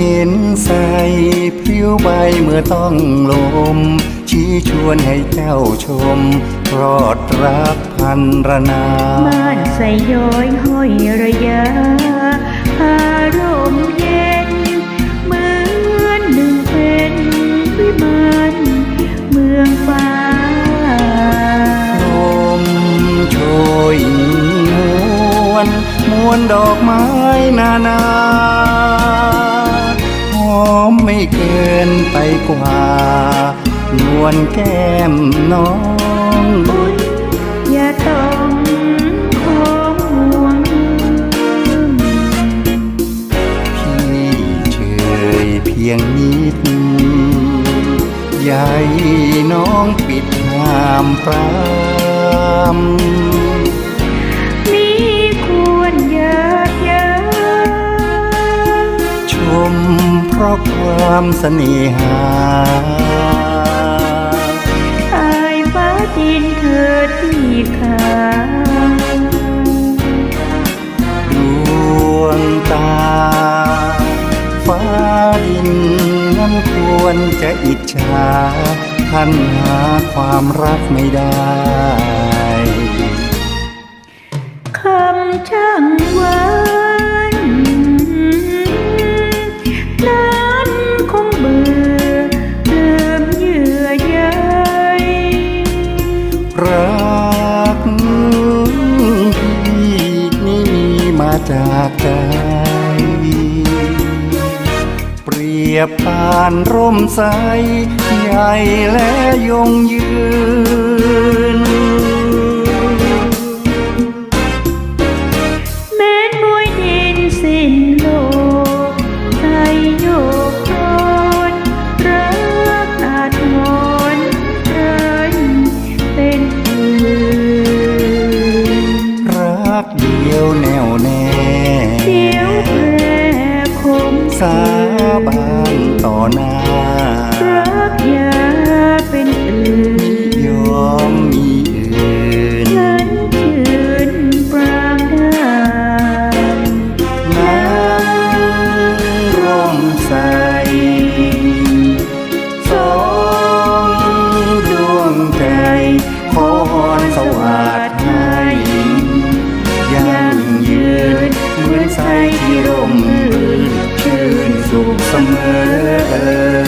ลิ้วใบเมื่อต้องลม ชี้ชวนให้เจ้าชมรอดรักพันรนาบ้านใส่ย้อยห้อยระยะพารมณ์เย็น เหมือนหนึ่งเป็นวิมานเมืองฟ้าลมโชยมวนมวนดอกไม้นานา ไม่เกินไปกว่า นวลแก้มน้องอย่าต้องของห่วงพี่เฉยเพียงนิดใหญ่น้องปิดหามปราม ราะความเสน่หาอายฟ้าดินเธอที่ขาดวงตา ฟ้าดินนั้นควรจะอิจฉาท่านหาความรักไม่ได้ จากใจ เปรียบปานร่มใส ใหญ่และยงยืน สาบานต่อหน้ารักอย่าเป็นอื่นยอมมีอื่นฉันชื่นปรางได้น้ำร่มใสสองดวงใจขอพรสวัสดิ์ให้ยังยืนเหมือนใสที่ร่มรื่นชื่นสุขเส มอ